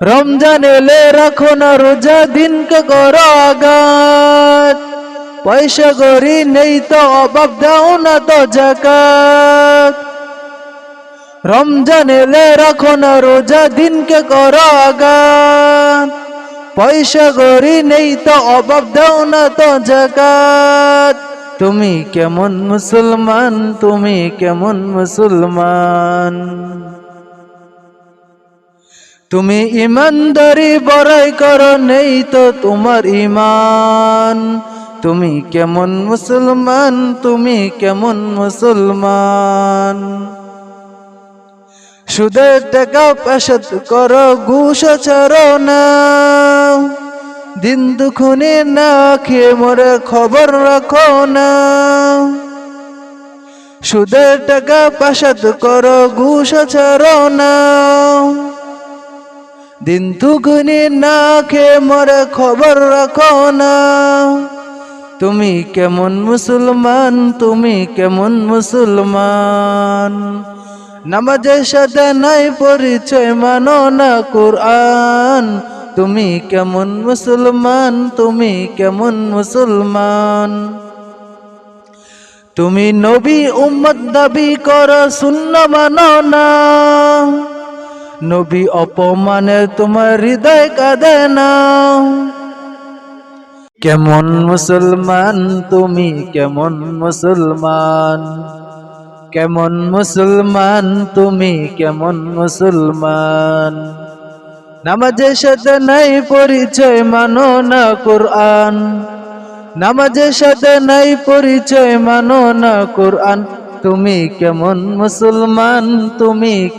রমজান এলে রাখো না রোজা, দিনকে করো আগাত পয়সা গরি নেই তো অভাব, দাও না তো জাকাত। রমজান এলে রাখো না রোজা, দিনকে করো আগাত পয়সা গরি নেই তো অভাব, দাও না তো জাকাত। তুমি কেমন মুসলমান, তুমি কেমন মুসলমান। তুমি ইমানদারি বড়াই করো, নেই তো তোমার ইমান। তুমি কেমন মুসলমান, তুমি কেমন মুসলমান। সুদের টাকা পেশত করো, ঘুষ না। দিন দুখুনি না খেয়ে মরে খবর রাখো না। সুদের টাকা পেশত করো, ঘুষ ছাড়ো না। দিন দুগুনি না খেয়ে মরে খবর রাখো না। তুমি কেমন মুসলমান, তুমি কেমন মুসলমান। নামাজের সাথে নাই পরিচয়, মানো না কোরআন। তুমি কেমন মুসলমান, তুমি কেমন মুসলমান। তুমি নবী উম্মত দাবি করো শূন্য মানো না। নবী অপমানে তোমার হৃদয় কাঁদে না। কেমন মুসলমান তুমি, কেমন মুসলমান? কেমন মুসলমান তুমি, কেমন মুসলমান? নামাজের সাথে নাই পরিচয় মানো না কোরআন। নামাজের সাথে নাই পরিচয় মানো না কোরআন। তুমি কেমন মুসলমান, তুমি